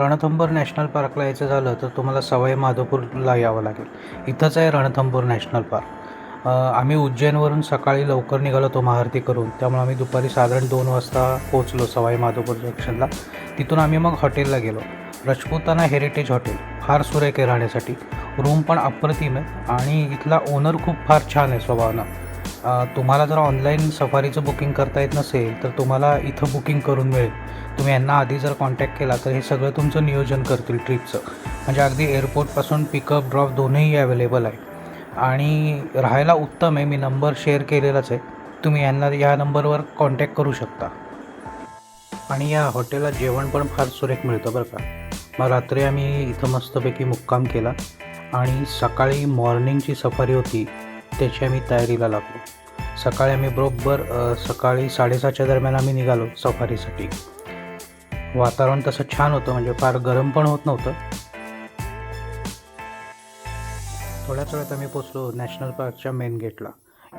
Ranthambore national पार्कला यायचं झालं तर तुम्हाला सवाई माधोपूरला यावं लागेल. इथंच आहे रणथंबोर नॅशनल पार्क. आम्ही उज्जैनवरून सकाळी लवकर निघालो तो महाआरती करून. त्यामुळे आम्ही दुपारी साधारण दोन वाजता पोहोचलो सवाई माधोपूर जंक्शनला. तिथून आम्ही मग हॉटेलला गेलो. Rajputana heritage hotel. फार सुरेख आहे राहण्यासाठी. रूम पण अप्रतिम आहे आणि इथला ओनर खूप फार छान आहे स्वभावानं. तुम्हाला जर ऑनलाईन सफारीचं बुकिंग करता येत नसेल तर तुम्हाला इथं बुकिंग करून मिळेल. तुम्ही यांना आधी जर कॉन्टॅक्ट केला तर हे सगळं तुमचं नियोजन करतील ट्रिपचं म्हणजे अगदी एअरपोर्टपासून पिकअप ड्रॉप दोन्ही अवेलेबल आहे. आणि राहायला उत्तम आहे मी नंबर शेअर केलेलाच आहे. तुम्ही यांना या नंबरवर कॉन्टॅक्ट करू शकता. आणि या हॉटेलला जेवण पण फार सुरेख मिळतं बरं का. मग रात्री आम्ही इथं मस्तपैकी मुक्काम केला. आणि सकाळी मॉर्निंगची सफारी होती. त्याची आम्ही तयारीला लागलो. सकाळी आम्ही बरोबर सकाळी साडेसातच्या दरम्यान आम्ही निघालो सफारीसाठी. वातावरण तसं छान होतं म्हणजे फार गरम पण होत नव्हतं. थोड्याच वेळात आम्ही पोचलो नॅशनल पार्कच्या मेन गेटला.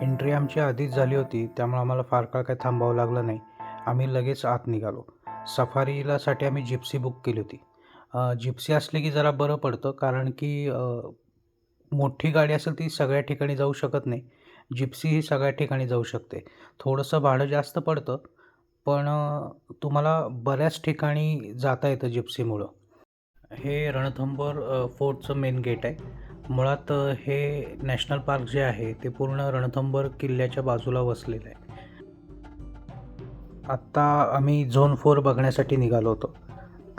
एंट्री आमची आधीच झाली होती त्यामुळे आम्हाला फार काळ काही थांबावं लागलं नाही. आम्ही लगेच आत निघालो. सफारीलासाठी आम्ही जिप्सी बुक केली होती. जिप्सी असली की जरा बरं पडतं कारण की मोठी गाडी असेल ती सगळ्या ठिकाणी जाऊ शकत नाही. जिप्सी ही सगळ्या ठिकाणी जाऊ शकते. थोडंसं भाडं जास्त पडतं पण तुम्हाला बऱ्याच ठिकाणी जाता येतं जिप्सीमुळं. हे रणथंबोर फोर्टचं मेन गेट आहे. मुळात हे नॅशनल पार्क जे आहे ते पूर्ण रणथंबोर किल्ल्याच्या बाजूला वसलेलं आहे. आत्ता आम्ही झोन फोर बघण्यासाठी निघालो होतो.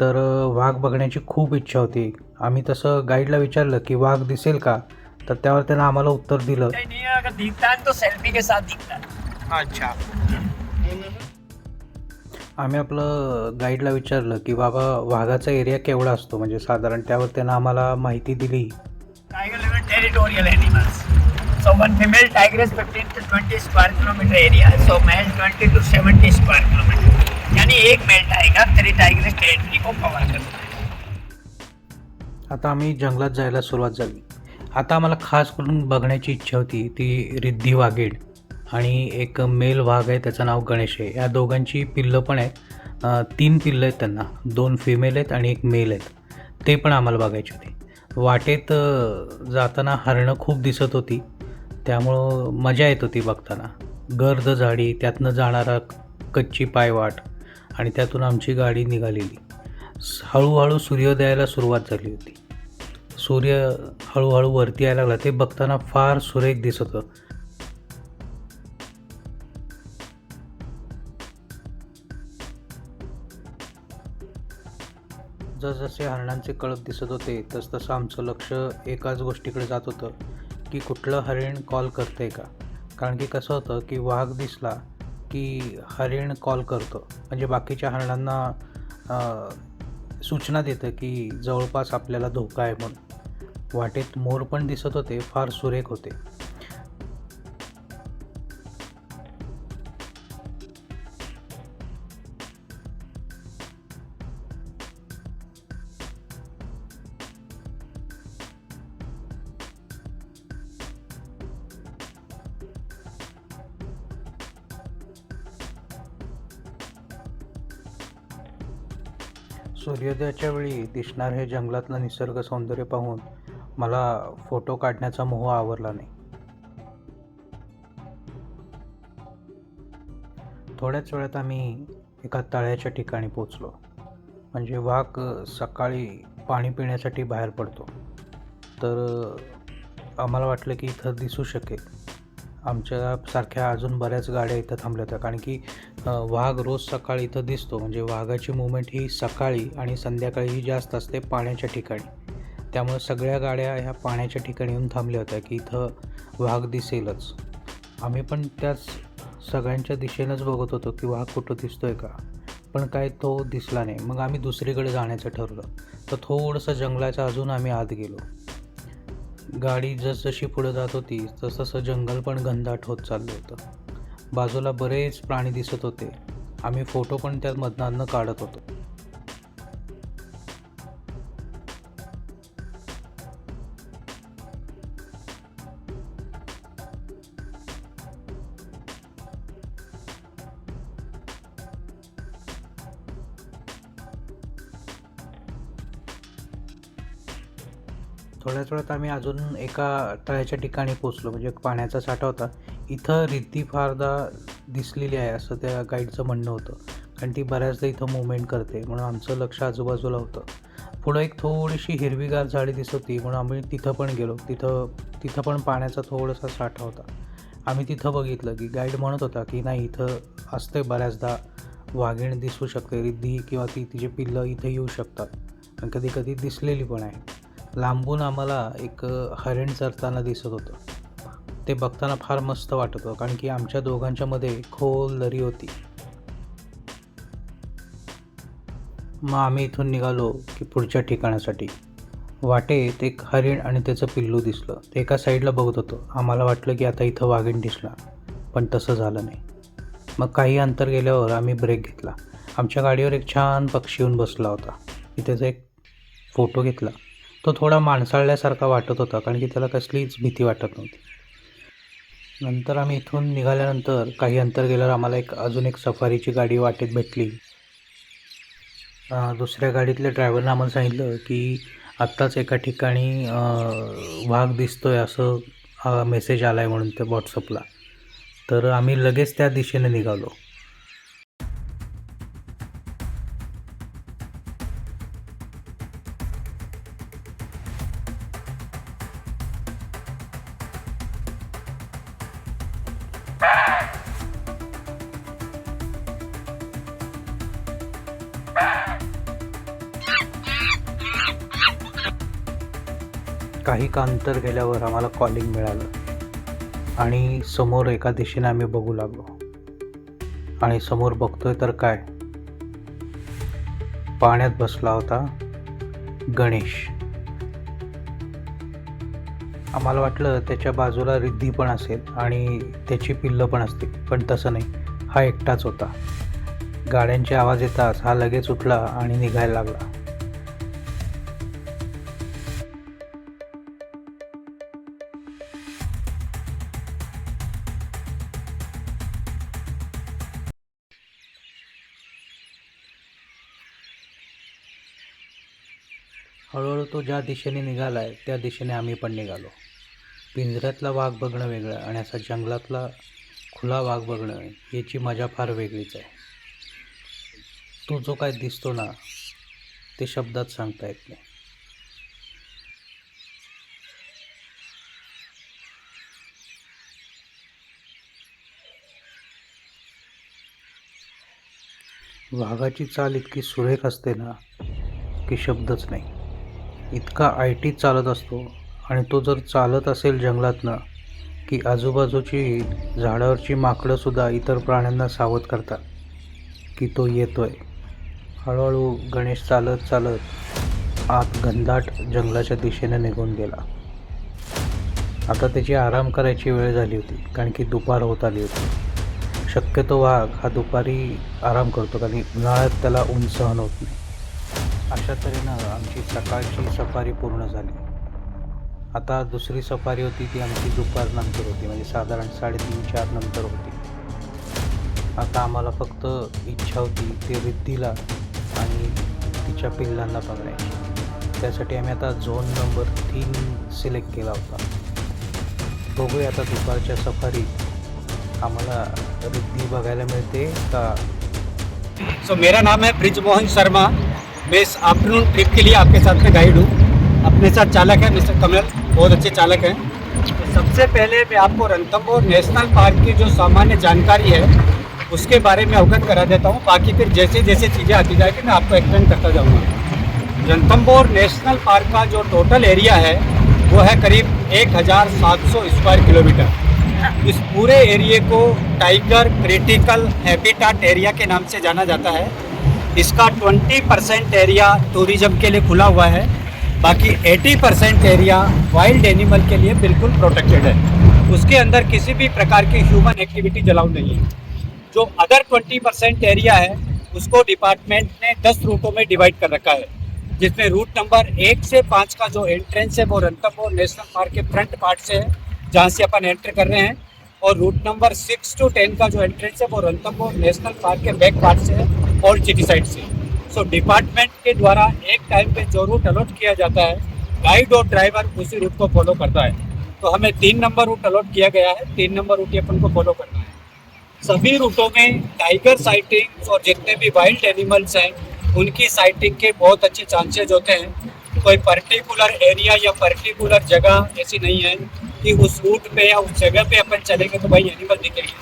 तर वाघ बघण्याची खूप इच्छा होती. आम्ही तसं गाईडला विचारलं की वाघ दिसेल का? तर त्यावर त्यानं आम्हाला उत्तर दिलं. नहीं नहीं अगर दिखता है तो सेल्फी के साथ दिखता है अच्छा. आम्ही आपलं गाईडला विचारलं की बाबा वाघाचा एरिया केवढा असतो? म्हणजे साधारण त्यावर त्यानं आम्हाला माहिती दिली. Territorial animals so one female tiger is 15 to 20 square kilometre area so male 20 to 70 square kilometre यानी एक मेल टायगर तरी टाइगर टेरिटरी को कवर करतो आता आम्ही जंगलात जायला सुरुवात झाली. आता आम्हाला खास करून बघण्याची इच्छा होती ती रिद्धी वाघेड आणि एक मेल वाघ आहे त्याचं नाव गणेश आहे. या दोघांची पिल्लं पण आहेत. तीन पिल्लं आहेत त्यांना. दोन फिमेल आहेत आणि एक मेल आहेत. ते पण आम्हाला बघायचे होते. वाटेत जाताना हरणं खूप दिसत होती. त्यामुळं मजा येत होती बघताना. गर्द झाडी त्यातनं जाणारा कच्ची पायवाट आणि त्यातून आमची गाडी निघालेली. हळूहळू सूर्योदयाला सुरुवात झाली होती. सूर्य हळूहळू वरती यायला लागला. ते बघताना फार सुरेख दिसत होतं. जसजसे हरणांचे कळप दिसत होते तसतसं आमचं लक्ष एकाच गोष्टीकडे जात होतं की कुठलं हरिण कॉल करते का? कारण की कसं होतं की वाघ दिसला की हरिण कॉल करतो. म्हणजे बाकीच्या हरणांना सूचना देतं की जवळपास आपल्याला धोका आहे म्हणून. वाटेत मोर पण दिसत होते फार सुरेख होते. सूर्योदयाच्या वेळी दिसणार हे जंगलातलं निसर्ग सौंदर्य पाहून मला फोटो काढण्याचा मोह आवरला नाही. थोड्याच वेळात आम्ही एका तळ्याच्या ठिकाणी पोचलो म्हणजे वाघ सकाळी पाणी पिण्यासाठी बाहेर पडतो. तर आम्हाला वाटलं की इथं दिसू शकेल. आमच्यासारख्या अजून बऱ्याच गाड्या इथं थांबल्या होत्या. कारण की वाघ रोज सकाळी इथं दिसतो. म्हणजे वाघाची मुवमेंट ही सकाळी आणि संध्याकाळी ही जास्त असते पाण्याच्या ठिकाणी. त्यामुळे सगळ्या गाड्या ह्या पाण्याच्या ठिकाणी येऊन थांबल्या होत्या की इथं वाघ दिसेलच. आम्ही पण त्याच सगळ्यांच्या दिशेनंच बघत होतो की वाघ कुठं दिसतो आहे का. पण काय तो दिसला नाही. मग आम्ही दुसरीकडे जाण्याचं ठरवलं. तर थोडंसं जंगलाच्या अजून आम्ही आत गेलो. गाडी जसजशी पुढं जात होती तसं जंगल पण घनदाट होत चाललं होतं. बाजूला बरेच प्राणी दिसत होते. आम्ही फोटो पण त्यात मधनानं काढत होतो. थोड्याच वेळात आम्ही अजून एका तळ्याच्या ठिकाणी पोचलो म्हणजे पाण्याचा साठा होता. इथं रिद्धी फारदा दिसलेली आहे असं त्या गाईडचं म्हणणं होतं. कारण ती बऱ्याचदा इथं मुवमेंट करते. म्हणून आमचं लक्ष आजूबाजूला होतं. पुढं एक थोडीशी हिरवीगार झाडी दिसत होती. म्हणून आम्ही तिथं पण गेलो. तिथं तिथं पण पाण्याचा थोडासा साठा होता. आम्ही तिथं बघितलं की गाईड म्हणत होता की नाही इथं असते बऱ्याचदा वाघीण दिसू शकते. रिद्धी किंवा ती तिचे पिल्लं इथे येऊ शकतात. आणि कधी कधी दिसलेली पण आहे. लांबून आम्हाला एक हरिण चरताना दिसत होतं. ते बघताना फार मस्त वाटत होतं कारण की आमच्या दोघांच्या मध्ये खोल दरी होती. मग आम्ही इथून निघालो की पुढच्या ठिकाणासाठी. वाटेत एक हरिण आणि त्याचं पिल्लू दिसलं. ते एका साईडला बघत होतं. आम्हाला वाटलं की आता इथं वाघीण दिसला पण तसं झालं नाही. मग काही अंतर गेल्यावर आम्ही ब्रेक घेतला. आमच्या गाडीवर एक छान पक्षी येऊन बसला होता. मी त्याचा एक फोटो घेतला. तो थोडा माणसाळल्यासारखा वाटत होता कारण की त्याला कसलीच भीती वाटत नव्हती. नंतर आम्ही इथून निघाल्यानंतर काही अंतर गेल्यावर आम्हाला एक अजून एक सफारीची गाडी वाटेत भेटली. दुसऱ्या गाडीतल्या ड्रायव्हरनं आम्हाला सांगितलं की आत्ताच एका ठिकाणी वाघ दिसतो आहे असं मेसेज आला आहे म्हणून त्या व्हॉट्सअपला तर आम्ही लगेच त्या दिशेने निघालो. काही का अंतर गेल्यावर आम्हाला कॉलिंग मिळालं. आणि समोर एका दिशेने आम्ही बघू लागलो. आणि समोर बघतोय तर काय? पाण्यात बसला होता गणेश. आम्हाला वाटलं त्याच्या बाजूला रिद्धी पण असेल आणि त्याची पिल्लं पण असतील पण तसं नाही. हा एकटाच होता. गाड्यांचे आवाज येताच हा लगेच उठला आणि निघायला लागला. हळूहळू तो ज्या दिशेने निघाला आहे त्या दिशेने आम्ही पण निघालो. पिंजऱ्यातला वाघ बघणं वेगळं आणि असा जंगलातला खुला वाघ बघणं याची मजा फार वेगळीच आहे. तो जो काय दिसतो ना ते शब्दात सांगता येत नाही. वाघाची चाल इतकी सुरेख असते ना की शब्दच नाही. इतका आय टी चालत असतो आणि तो जर चालत असेल जंगलातनं की आजूबाजूची झाडावरची माकडंसुद्धा इतर प्राण्यांना सावध करतात की तो येतो आहे हळूहळू गणेश चालत चालत आत घनदाट जंगलाच्या दिशेने निघून गेला. आता त्याची आराम करायची वेळ झाली होती कारण की दुपार होत आली होती. शक्यतो वाघ हा दुपारी आराम करतो कारण उन्हाळ्यात त्याला ऊन सहन होत नाही. अशा तऱ्हेनं आमची सकाळची सफारी पूर्ण झाली. आता दुसरी सफारी होती ती आमची दुपारनंतर होती म्हणजे साधारण साडेतीन चार नंतर होती. आता आम्हाला फक्त इच्छा होती ते रिद्धीला आणि तिच्या पिल्लांना बघण्याची त्यासाठी आम्ही आता झोन नंबर तीन सिलेक्ट केला होता. बघूया आता दुपारच्या सफारीत आम्हाला रिद्धी बघायला मिळते का? सो मेरा नाम है ब्रिज मोहन शर्मा. मैं इस आफ्टरनून ट्रिप के लिए आपके साथ में गाइड हूँ। अपने साथ चालक है, मिस्टर कमल। बहुत अच्छे चालक हैं। तो सबसे पहले मैं आपको रणथंभौर नेशनल पार्क की जो सामान्य जानकारी है, उसके बारे में अवगत करा देता हूँ। बाकी फिर जैसे जैसे चीज़ें आती जाएगी, मैं आपको एक्सप्लेन करता जाऊँगा। रणथंभौर नेशनल पार्क का जो टोटल एरिया है, वो है करीब एक हज़ार सात सौ स्क्वायर किलोमीटर इस पूरे एरिए को टाइगर क्रिटिकल हैबिटाट एरिया के नाम से जाना जाता है। इसका 20 परसेंट एरिया टूरिज़्म के लिए खुला हुआ है। बाकी 80 परसेंट एरिया वाइल्ड एनिमल के लिए बिल्कुल प्रोटेक्टेड है। उसके अंदर किसी भी प्रकार की ह्यूमन एक्टिविटी जलाउ नहीं है। जो अदर 20 परसेंट एरिया है, उसको डिपार्टमेंट ने 10 रूटों में डिवाइड कर रखा है। जिसमें रूट नंबर एक से पाँच का जो एंट्रेंस है, वो रणथंभौर नेशनल पार्क के फ्रंट पार्ट से है, जहाँ से अपन एंटर कर रहे हैं। और route number six two ten का जो एंट्रेंस है, वो रणथंभौर नेशनल पार्क के बैक पार्ट से है और सिटी साइड से सो डिपार्टमेंट के द्वारा एक टाइम पे जो रूट अलॉट किया जाता है गाइड और ड्राइवर उसी रूट को फॉलो करता है। तो हमें तीन नंबर रूट अलॉट किया गया है, तीन नंबर रूट ही अपन को फॉलो करना है। सभी रूटों में टाइगर साइटिंग और जितने भी वाइल्ड एनिमल्स हैं, उनकी साइटिंग के बहुत अच्छे चांसेज होते हैं। कोई पर्टिकुलर एरिया या पर्टिकुलर जगह ऐसी नहीं है कि उस रूट पे या उस जगह पे अपन चलेंगे तो भाई एनिमल दिखेंगे।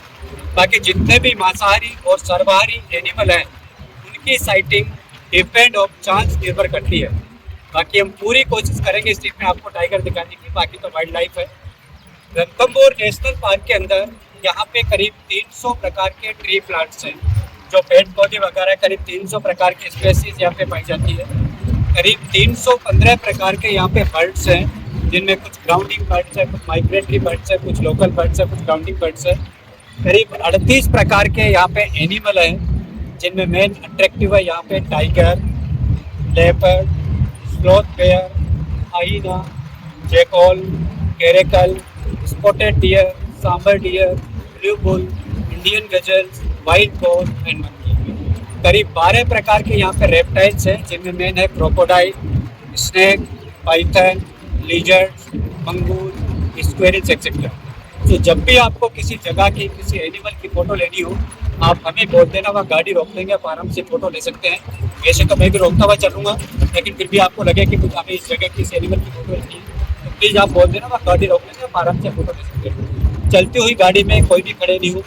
बाकी जितने भी मांसाहारी और सर्वाहारी एनिमल हैं, उनकी साइटिंग डिपेंड ऑफ़ चांस निर्भर करती है। बाकी हम पूरी कोशिश करेंगे इस ट्रिप में आपको टाइगर दिखाने की, बाकी तो वाइल्ड लाइफ है। रणथंबोर नेशनल पार्क के अंदर यहाँ पे करीब 300 प्रकार के ट्री प्लांट्स हैं, जो पेड़ पौधे वगैरह करीब 300 प्रकार की स्पेसीज यहाँ पे पाई जाती है। करीब 315 प्रकार के यहाँ पे बर्ड्स हैं। जिनमें कुछ ग्राउंडिंग बर्ड्स हैं, कुछ माइग्रेटरी बर्ड्स है, कुछ लोकल बर्ड्स है, कुछ ग्राउंडिंग बर्ड्स है। करीब 38 प्रकार के यहाँ पे एनिमल हैं, जिनमें मेन अट्रैक्टिव है यहाँ पे tiger leopard sloth bear hyena jackal caracal spotted deer sambar deer blue bull Indian gazelles wild boar and monkey करीब 12 प्रकार के यहाँ पे रेप्टाइल्स हैं, जिनमें मेन है क्रोकोडाइल स्नेक पाइथन लीजर्ड मंगूर स्क्वेरिल्स एक्सेट्रा तो जब भी आपको किसी जगह की, किसी एनिमल की फ़ोटो लेनी हो, आप हमें बोल देना, वहाँ गाड़ी रोक लेंगे, आप आराम से फ़ोटो ले सकते हैं। वैसे तो मैं भी रोकता हुआ चलूँगा, लेकिन फिर भी आपको लगे कि कुछ हमें इस जगह की इस एनिमल की फ़ोटो लेनी है तो प्लीज़ आप बोल देना, वहाँ गाड़ी रोक लेंगे, आप आराम से फ़ोटो ले सकते हैं। चलती हुई गाड़ी में कोई भी खड़े नहीं हो,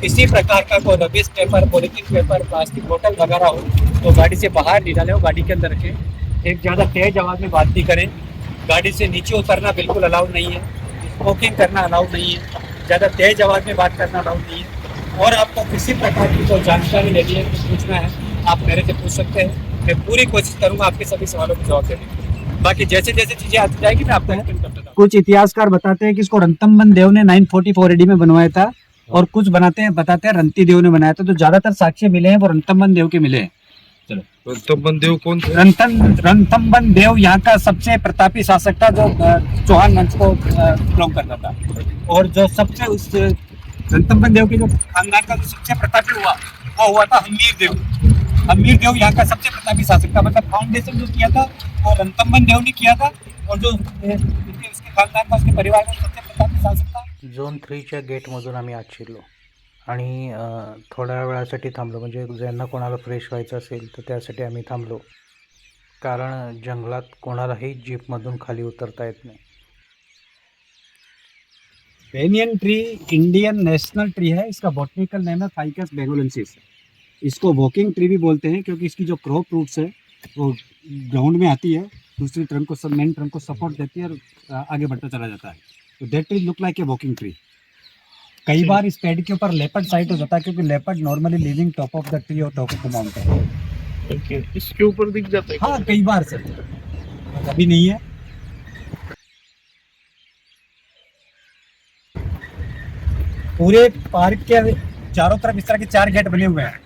किसी प्रकार का कोई rubbish paper polythene paper plastic बोतल वगैरह हो तो गाड़ी से बाहर निकालें और गाड़ी के अंदर रखें। एक ज़्यादा तेज आवाज़ में बात नहीं करें गाड़ी से नीचे उतरना बिल्कुल अलाउड नहीं है। स्मोकिंग करना अलाउड नहीं है। ज़्यादा तेज आवाज़ में बात करना अलाउड नहीं है। और आपको किसी प्रकार की कोई जानकारी लेनी है, कुछ पूछना है, आप मेरे से पूछ सकते हैं। मैं पूरी कोशिश करूँगा आपके सभी सवालों के जवाब देने की। बाकी जैसे जैसे चीज़ें आती जाएगी, मैं आपको एक्सप्लेन कुछ इतिहासकार बताते हैं कि इसको रणतंबन देव ने 944 एडी में बनवाया था। और कुछ बनाते हैं, बताते हैं, रंती देव ने बनाया था। तो ज़्यादातर साक्ष्य मिले हैं, वो रणतंबन देव के मिले हैं। रणथंबन देव कौन थे? रणतंबन देव यहाँ का सबसे प्रतापी शासक था जो चौहान वंश को बिलोंग करता था। और जो सबसे उस रणतंबन देव के जो खानदान का जो सबसे प्रतापी हुआ वो हुआ था हमीर देव। हमीर देव यहाँ का सबसे प्रतापी शासक था। मतलब फाउंडेशन जो किया था वो रणतंबन देव ने किया था। और जो उसके खानदान का उसके परिवार का सबसे प्रतापी शासक था। झोन थ्रीच्या गेटमधून आम्ही आत शिरलो आणि थोड्या वेळासाठी थांबलो. म्हणजे ज्यांना कोणाला फ्रेश व्हायचं असेल तर त्यासाठी आम्ही थांबलो. कारण जंगलात कोणालाही जीपमधून खाली उतरता येत नाही. Banyan tree Indian national tree है. इसका बॉटनिकल नेम है फाइकस बेगोलेंसिस इसको वॉकिंग ट्री भी बोलते हैं क्योंकि इसकी जो क्रॉप रूट्स है वो ग्राउंड में आती है. दूसरी ट्रंक को सब मेन ट्रंक को सपोर्ट देती है और आगे बढ़ता चला जाता है. तो that tree look like a walking tree कई बार इस पेड़ के ऊपर लेपर्ड साइट हो जाता है क्योंकि leopard normally living top of the tree और टॉप ऑफ़ द माउंटेन इसके ऊपर दिख जाता है हाँ कई बार सर अभी नहीं है। पूरे पार्क के चारों तरफ़ इस तरह के चार गेट बने हुए हैं।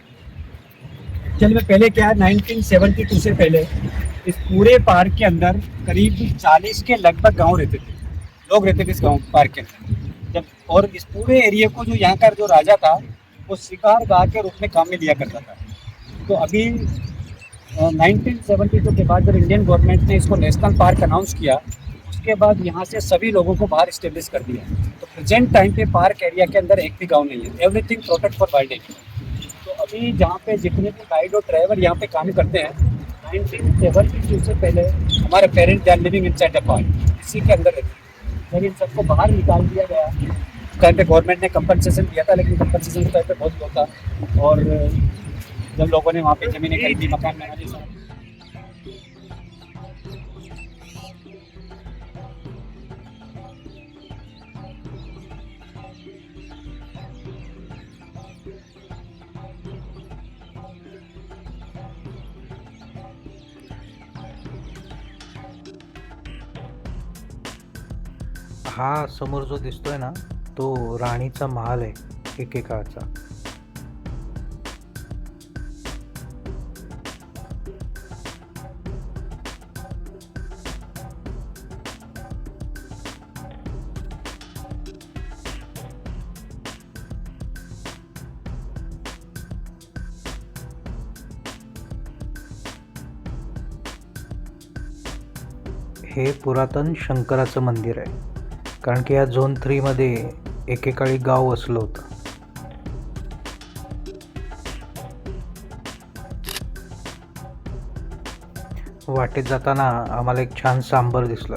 एक्चुअली में पहले क्या है 1972 से पहले इस पूरे पार्क के अंदर करीब 40 के लगभग गाँव रहते थे। लोग रहते थे इस गाँव पार्क के अंदर। जब और इस पूरे एरिया को जो यहाँ का जो राजा था, वो शिकार गा के रूप में काम में लिया करता था। तो अभी नाइनटीन सेवेंटी टू के बाद जब इंडियन गवर्नमेंट ने इसको नेशनल पार्क अनाउंस किया, उसके बाद यहाँ से सभी लोगों को बाहर इस्टेब्लिश कर दिया। तो प्रेजेंट टाइम पे पार्क एरिया के अंदर एक भी गाँव नहीं है। Everything protect for wild animal तो अभी जहाँ पे जितने भी गाइड और ड्राइवर यहाँ पे काम करते हैं नाइनटीन सेवेंटी टू से पहले हमारे parents are living inside the park इसी के अंदर रहते हैं। लेकिन इन सबको बाहर निकाल दिया गया। उस टाइम गवर्नमेंट ने कंपनसेशन दिया था लेकिन कंपनसेशन उस टाइम पर बहुत लो था। और जब लोगों ने वहाँ पे ज़मीनें खरीदी मकान बनाने हा समोर जो दिसतोय ना तो राणीचा महाल आहे एकेकाळचा. हे पुरातन शंकराचं मंदिर आहे. कारण की या झोन थ्रीमध्ये एकेकाळी गाव वसलं होतं. वाटेत जाताना आम्हाला एक छान सांबर दिसला.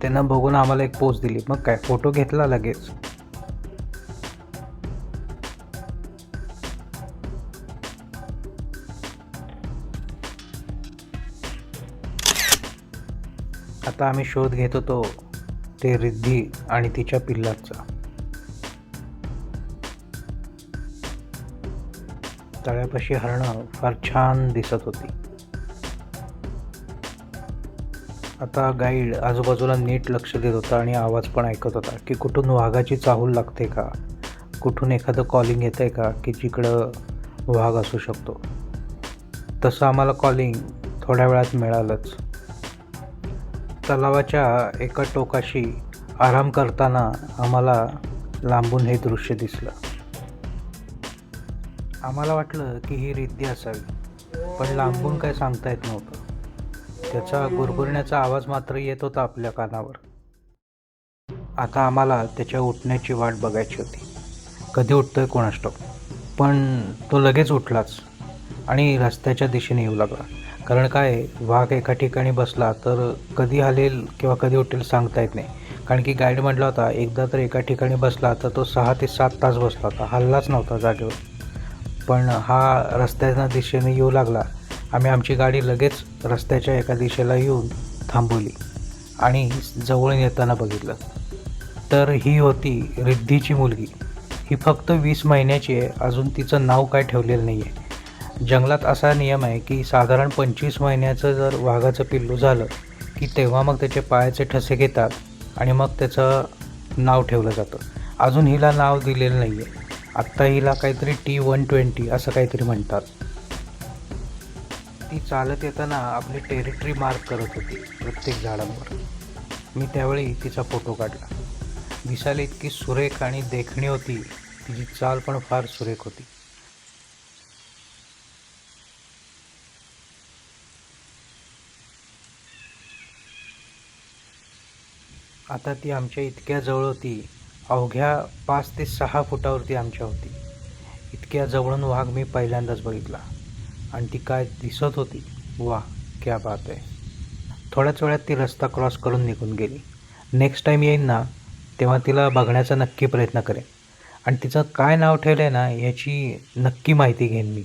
त्यांना बघून आम्हाला एक पोस्ट दिली. मग काय फोटो घेतला लगेच. आता आम्ही शोध घेत होतो ते रिद्धी आणि तिच्या पिल्लाचा. तळ्यापाशी हरणं फार छान दिसत होती. आता गाईड आजूबाजूला नीट लक्ष देत होता आणि आवाज पण ऐकत होता की कुठून वाघाची चाहूल लागते का? कुठून एखादं कॉलिंग येतं आहे का? की जिकडं वाघ असू शकतो. तसं आम्हाला कॉलिंग थोड्या वेळात मिळालंच. तलावाच्या एका टोकाशी आराम करताना आम्हाला लांबून हे दृश्य दिसलं. आम्हाला वाटलं की ही रिद्धी असावी पण लांबून काय सांगता येत नव्हतं. त्याचा गुरगुरण्याचा आवाज मात्र येत होता आपल्या कानावर. आता आम्हाला त्याच्या उठण्याची वाट बघायची होती. कधी उठतोय कोणास पण तो लगेच उठलाच आणि रस्त्याच्या दिशेने येऊ लागला. कारण काय वाघ एका ठिकाणी बसला तर कधी हलेल किंवा कधी उठेल सांगता येत नाही. कारण की गाईड म्हटला होता एकदा तर एका ठिकाणी बसला तर तो सहा ते सात तास बसला होता हल्लाच नव्हता जागेवर. पण हा रस्त्याच्या दिशेने येऊ लागला. आम्ही आमची गाडी लगेच रस्त्याच्या एका दिशेला येऊन थांबवली आणि जवळून येताना बघितलं. तर ही होती रिद्धीची मुलगी. ही फक्त वीस महिन्याची आहे अजून तिचं नाव काय ठेवलेलं नाही आहे जंगलात असा नियम आहे की साधारण पंचवीस महिन्याचं जर वाघाचं पिल्लू झालं की तेव्हा मग त्याचे पायाचे ठसे घेतात आणि मग त्याचं नाव ठेवलं जातं. अजून हिला नाव दिलेलं नाही आहे आत्ता हिला काहीतरी टी वन ट्वेंटी असं काहीतरी म्हणतात. ती चालत येताना आपली टेरिटरी मार्क करत होती प्रत्येक झाडांवर. मी त्यावेळी तिचा फोटो काढला. दिसायला इतकी सुरेख आणि देखणी होती तिची चाल पण फार सुरेख होती. आता ती आमच्या इतक्या जवळ होती. अवघ्या पाच ते सहा फुटावरती आमच्या होती. इतक्या जवळून वाघ मी पहिल्यांदाच बघितला. आणि ती काय दिसत होती? वा क्या बात आहे. थोड्याच वेळात ती रस्ता क्रॉस करून निघून गेली. नेक्स्ट टाईम येईन ना तेव्हा तिला बघण्याचा नक्की प्रयत्न करेन. आणि तिचं काय नाव ठेवलं आहे ना याची नक्की माहिती घेईन मी.